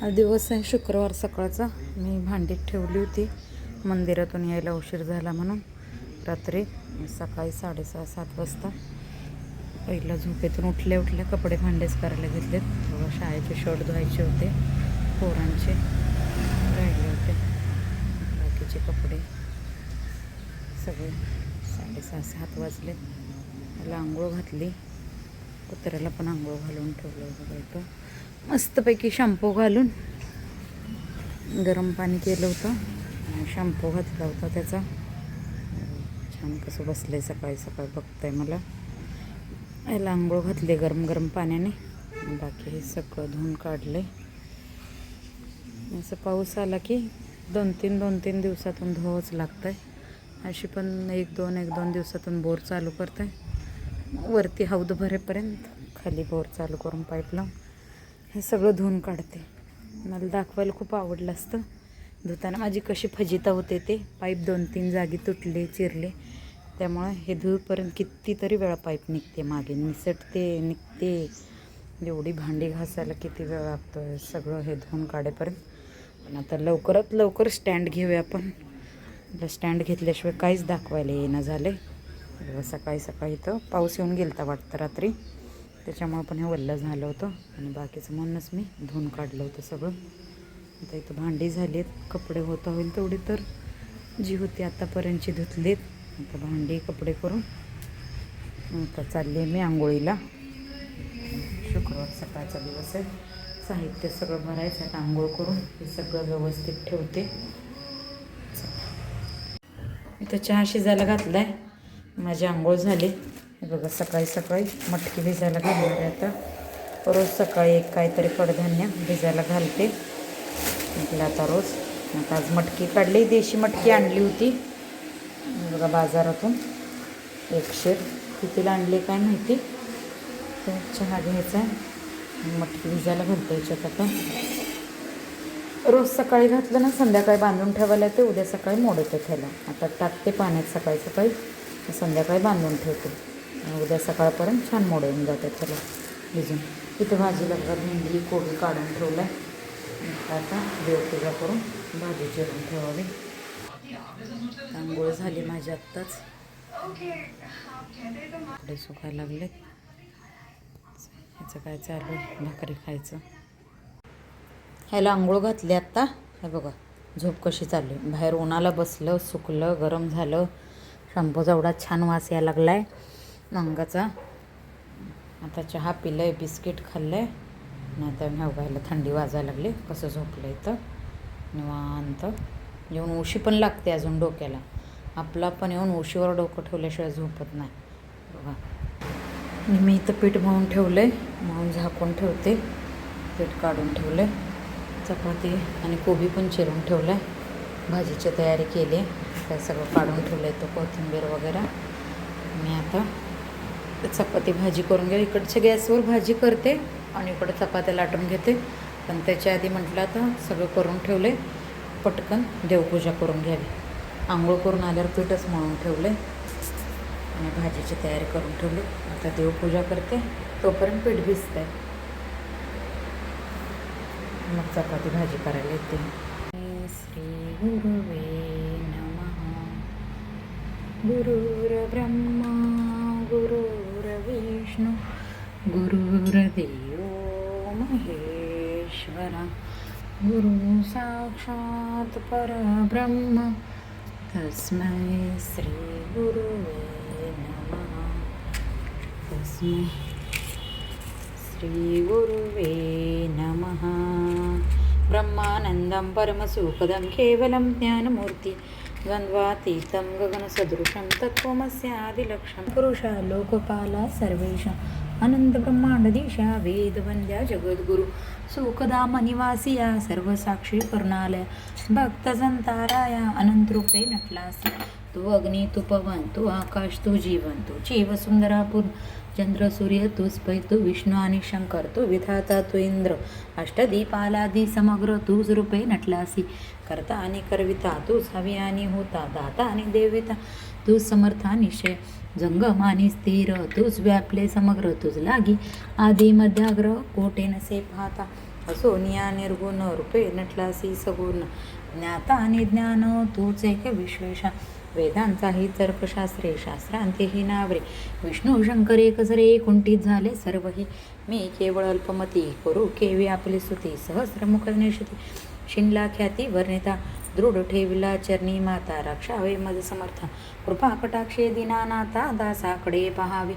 हा दिवस आहे शुक्रवार सकाळचा. मी भांडीत ठेवली होती. मंदिरातून यायला उशीर झाला म्हणून. रात्री सकाळी साडेसहा सात वाजता. पहिला झोपेतून उठल्या उठल्या कपडे भांडेच करायला घेतलेत. थोडं शाळेचे शर्ट धुवायचे होते. पोरांचे राहिले होते. बाकीचे कपडे सगळे साडेसहा सात वाजले. मला आंघोळ घातली. कुत्र्याला पण आंघोळ घालून ठेवलं होतं इथं मस्तपैकी शॅम्पू घालून गरम पाणी केलं होतं. शॅम्पू घातला होता त्याचा. छान कसं बसलं सकाळी सकाळी बघतंय मला. याला आंघोळ घातली गरम गरम पाण्याने. बाकी हे सगळं धुवून काढले असं पाऊस आला की दोन तीन दोन तीन दिवसातून धुवावंच लागतं आहे अशी पण एक दोन एक दोन दिवसातून बोर चालू करत आहे वरती हौद भरेपर्यंत खाली बोर चालू करून पाईप लावून. हे सगळं धुवून काढते. मला दाखवायला खूप आवडलं असतं. धुताना माझी कशी फजिता होते ते. पाईप दोन तीन जागी तुटले चिरले. त्यामुळं हे धुईपर्यंत कितीतरी वेळा पाईप निघते मागे. निसटते निघते. एवढी भांडी घासायला किती वेळ लागतो आहे सगळं हे धुवून काढेपर्यंत. पण आता लवकरात लवकर स्टँड घेऊया आपण. स्टँड घेतल्याशिवाय काहीच दाखवायला येणं झालं आहे सकाळी सकाळी इथं पाऊस येऊन गेलता वाटतं रात्री. त्याच्यामुळं पण हे वल्लं झालं होतं. आणि बाकीचं म्हणूनच मी धुवून काढलं होतं सगळं. आता इथं भांडी झाली आहेत कपडे होता होईल तेवढी तर. जी होती आत्तापर्यंतची धुतलीत. आता भांडी कपडे करून. आता चालली आहे मी आंघोळीला. शुक्रवार सकाळचा दिवस आहे. साहित्य सगळं भरायचं आहे आंघोळ करून हे सगळं व्यवस्थित ठेवते. इथं चहा शिजायला घातला आहे माझी आंघोळ झाली. हे बघा सकाळी सकाळी मटकी भिजायला घालणार आहे आता. रोज सकाळी एक काहीतरी कडधान्य भिजायला घालते. म्हटलं आता रोज. आता आज मटकी काढली देशी मटकी आणली होती. बघा बाजारातून एक शेर कितीला आणली काय माहिती? तर चहा घ्यायचा आहे. मटकी भिजायला घालते याच्यात आता. रोज सकाळी घातलं ना संध्याकाळी बांधून ठेवायला ते उद्या सकाळी मोडते खायला. आता टाकते पाण्यात सकाळी सकाळी संध्याकाळी बांधून ठेवते. उद्या सकाळपर्यंत छान मोडून जाते त्याला भिजून. इथं भाजीला बघा भेंडी कोबी काढून ठेवलं आहे आता देवपूजा करून भाजी चिरून ठेवावी. आंघोळ झाली माझी आत्ताच. कपडे सुकायला लागले ह्याचं काय चालू आहे? भाकरी खायचं. ह्याला आंघोळ घातली आत्ता? हे बघा झोप कशी चालली? बाहेर उन्हाला बसलं सुकलं गरम झालं. शॅम्पूचा एवढा छान वास यायला लागला आहे अंगाचा आता चहा पिलं आहे बिस्किट खाल्लं आहे नाही तर मी थंडी वाजायला लागली कसं झोपलं इथं? निवांत. येऊन उशी पण लागते अजून डोक्याला. आपला पण येऊन उशीवर डोकं ठेवल्याशिवाय झोपत नाही. बघा. मी इथं पीठ मळून ठेवलं आहे मळून झाकून ठेवते. पीठ काढून ठेवलं आहे चपाती आणि कोबी पण चिरून ठेवलं आहे भाजीची तयारी केली. आहे काय सगळं काढून ठेवलं आहे तो कोथिंबीर वगैरे. मी आता चपाती भाजी करून घ्या इकडच्या गॅसवर भाजी करते आणि इकडं चपात्या लाटून घेते. पण त्याच्या आधी म्हटलं आता सगळं करून ठेवले पटकन देवपूजा करून घ्यावी. आंघोळ करून आल्यावर पीठच मळून ठेवले आणि भाजीची तयारी करून ठेवली. आता देवपूजा करते. तोपर्यंत पीठ भिजतं आहे मग चपाती भाजी करायला येते. श्री गुरुवे नम. गुरुर्ब्रह्मा गुरु गुरुर्देव महेश्वरा गुरु साक्षात परब्रह्म तस्मै श्री गुरुवे नमः तस्मै श्रीगुरुवे नमः ब्रह्मानन्दं परमसुखदं केवलं ज्ञानमूर्ति द्वन्द्वातीतं गगनसदृशं तत्त्वमस्यादिलक्षं पुरुषा लोकपाला सर्वेषाम् अनन्तब्रह्माण्डदीशा वेदवंद्या जगद्गुरु सुखदामनिवासिया सर्वसाक्षी करुणालय भक्तजंताराया अनंतरूपे नटलासी। तू अग्नी तू पवन तू आकाश तू जीवन तू जीव सुंदरा पूर्ण चंद्र सूर्य तू स्पै तू विष्णू आणि शंकर तू विधाता तू इंद्र अष्टदीपालादी समग्र तूच रूपे नटलासी करता आणि करविता तूच हवी आणि होता दाता आणि देविता तू समर्था निशय जंगम आणि स्थिर तूच व्यापले समग्र तुझ लागी आदी मध्याग्र कोटे नसे पाहता सोनिया निर्गुण रूपे नटलासी सगुण ज्ञाता आणि ज्ञान तूच एक विश्वेशा वेदांचाही तर्कशास्त्रे शास्त्रांते ही नावरे. विष्णू शंकर एक जरे कुंठित झाले सर्वही. मी केवळ अल्पमती करू केवी आपली स्तुती सहस्रमुख निशिती शिनला ख्याती वर्णिता दृढ ठेविला चरणी माता रक्षावे मज समर्थ. कृपा कटाक्षे दिनानाथा दासाकडे पहावे.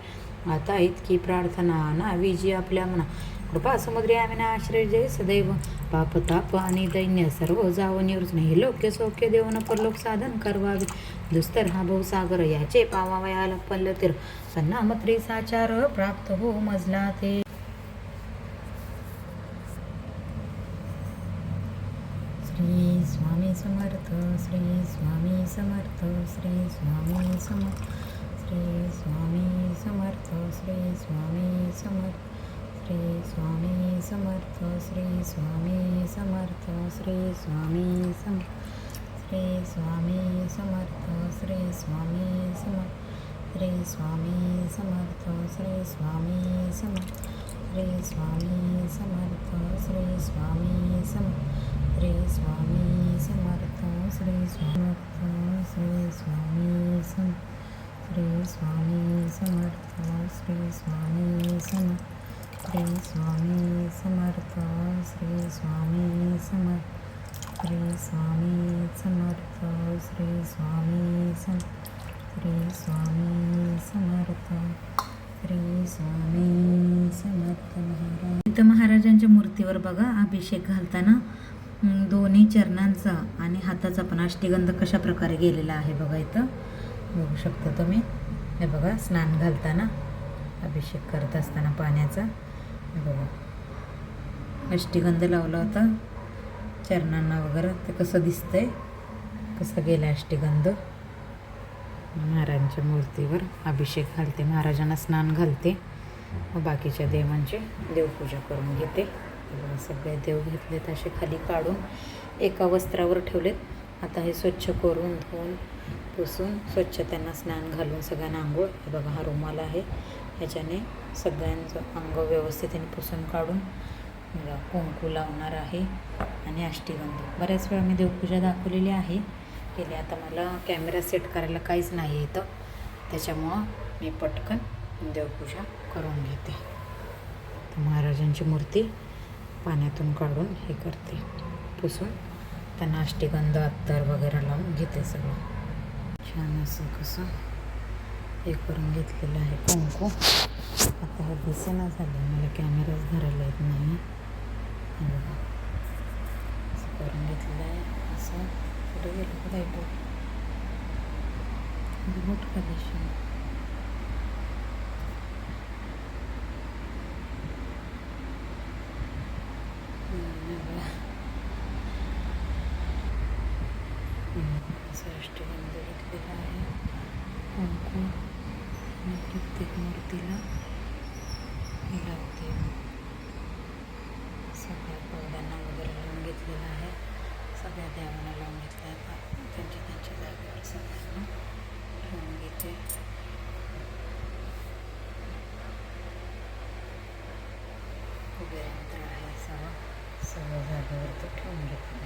आता इतकी प्रार्थना नावी जी आपल्या मना. कृपा समुद्री आम्ही आश्रय जय सदैव. पाप ताप आणि दैन्य सर्व जाव निवृत्त हे लोक्य सौख्य देऊन परलोक साधन करवावे. दुस्तर हा भवसागर याचे पावावयाला पल्लतिर. सन्नामत्री साचार प्राप्त हो मजला ते श्री स्वामी समर्थ श्री स्वामी समर्थ श्री स्वामी समर्थ श्री स्वामी समर्थ श्री स्वामी समर्थ. श्री स्वामी समर्थ श्री स्वामी समर्थ श्री स्वामी सम श्री स्वामी समर्थ श्री स्वामी समर्थ श्री स्वामी समर्थ श्री स्वामी सम श्री स्वामी समर्थ श्री स्वामी सम श्री स्वामी समर्थ श्री स्वामर्थ श्री स्वामी सम श्री स्वामी समर्थ श्री स्वामी समर्थ श्री स्वामी समर्थ श्री स्वामी समर्थ श्री स्वामी समर्थ श्री स्वामी सम श्री स्वामी समर्थ श्री स्वामी समर्थ महाराज इथं महाराजांच्या मूर्तीवर बघा अभिषेक घालताना दोन्ही चरणांचा आणि हाताचा पण अष्टीगंध कशा प्रकारे गेलेला आहे बघा इथं. बघू शकता तुम्ही. हे बघा स्नान घालताना अभिषेक करत असताना पाण्याचा. बघा. अष्टीगंध लावला होता. चरणांना वगैरे. ते कसं दिसतंय? कसं गेलं अष्टीगंध? महाराजांच्या मूर्तीवर अभिषेक घालते. महाराजांना स्नान घालते. व बाकीच्या देवांची देवपूजा करून घेते. सगळे देव घेतलेत असे खाली काढून एका वस्त्रावर ठेवलेत. आता हे स्वच्छ करून धुवून पुसून स्वच्छ त्यांना स्नान घालून सगळ्यांना आंघोळ. हे बघा हा रुमाल आहे. ह्याच्याने सगळ्यांचं अंग व्यवस्थित पुसून काढून कुंकू लावणार आहे आणि अष्टीगंध. बऱ्याच वेळा मी देवपूजा दाखवलेली आहे. केली आता मला कॅमेरा सेट करायला काहीच नाही येतं. त्याच्यामुळं मी पटकन देवपूजा करून घेते. तर महाराजांची मूर्ती पाण्यातून काढून हे करते. पुसून त्यांना अष्टीगंध अत्तर वगैरे लावून घेते सगळं. छान असं कसं हे करून घेतलेलं आहे कुंकू. आता हे दिसेना झालं. मला कॅमेराच धरायला येत नाही. असं करून घेतलेलं आहे. असं. कुठे गेलं का काय बोट कलेक्शन का दिशा असं अष्टगंध आहे. कुंकू. मी प्रत्येक मूर्तीला हे लावते सगळ्या पौद्यांना वगैरे लावून घेतलेलं आहे. सगळ्या देवांना लावून घेतलं आहे. त्यांच्या त्यांच्या जागेवर सगळ्यांना लावून घेते. उभे यंत्र आहे सगळं सगळं जागेवर ते ठेवून घेतलं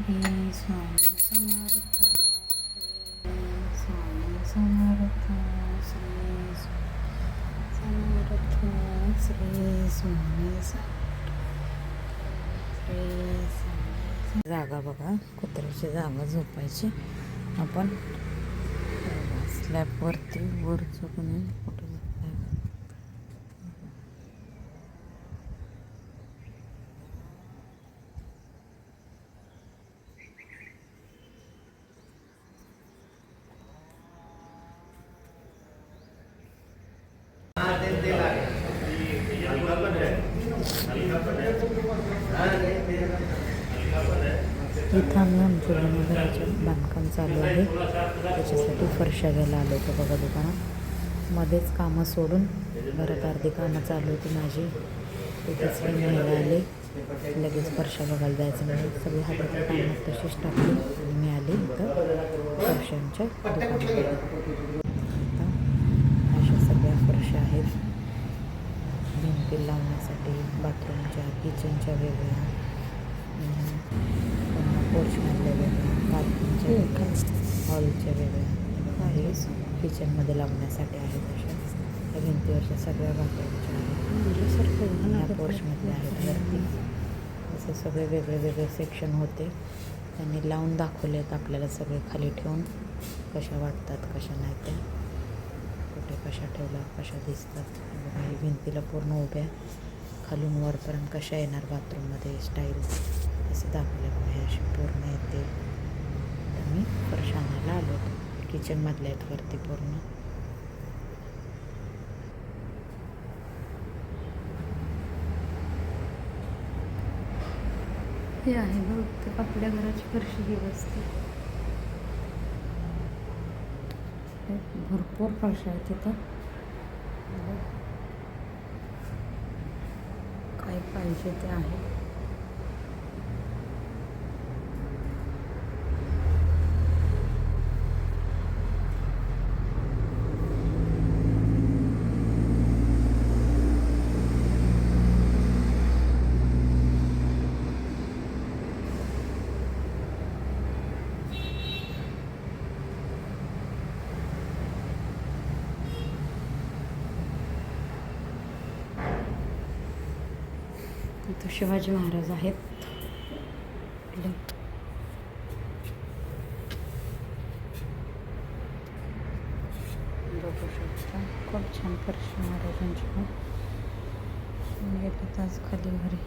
श्री स्वामी समर्थ श्री स्वामी समर्थ श्री समर्थ श्री स्वामी समर्थ जागा बघा कुत्र्याची जागा झोपायची. आपण स्लॅबवरती वर झोपून येऊन कुठं झोपलाय इथं आम्ही आमच्या जुन्या घराचं बांधकाम चालू आहे. त्याच्यासाठी फरशा घ्यायला आलो होतो बघा दुकानात. मध्येच कामं सोडून घरात अर्धी कामं चालू होती माझी. तिथेच मी न्यायला आले. लगेच फरशा बघायला जायचं म्हणजे सगळी हाताची कामं तशीच टाकली आणि मी आले इथं फरशांच्या दुकानामध्ये. अशा सगळ्या फरशा आहेत. भिंती लावण्यासाठी बाथरूमच्या किचनच्या वेगळ्या पोर्चमधल्या वेगळ्या बाथरूमच्या हॉलच्या वेगळ्या हे किचनमध्ये लावण्यासाठी आहेत अशा त्या भिंतीवरच्या सगळ्या बाथरूमच्या आहेत. ह्या पोर्चमधल्या आहेत वरती. असे सगळे वेगळे वेगळे सेक्शन होते. त्यांनी लावून दाखवले आहेत आपल्याला सगळे खाली ठेवून. कशा वाटतात कशा नाही त्या कुठे कशा ठेवल्या कशा दिसतात. बघा ही भिंतीला पूर्ण उभ्या. खालून वरपर्यंत कशा येणार बाथरूममध्ये स्टाईल असं दाखवलं बघा हे अशी पूर्ण येते तर मी परशानाला आलो होतो. किचनमधल्या आहेत वरती पूर्ण हे आहे बहुतेक आपल्या घराची फरशी ही बसते भरपूर फरशा आहेत तिथं. काय पाहिजे ते आहे. शिवाजी महाराज आहेत आपले. बघू शकता खूप छान फरशी महाराजांची तास खाली घरी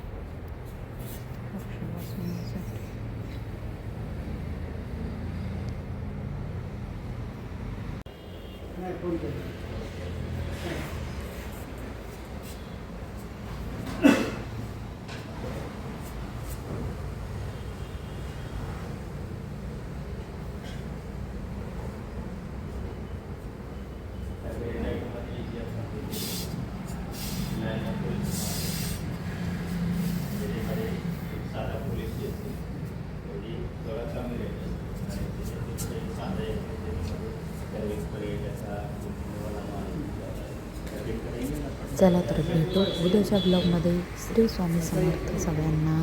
चला तर भेटतो उद्याच्या ब्लॉगमध्ये श्री स्वामी समर्थ सगळ्यांना.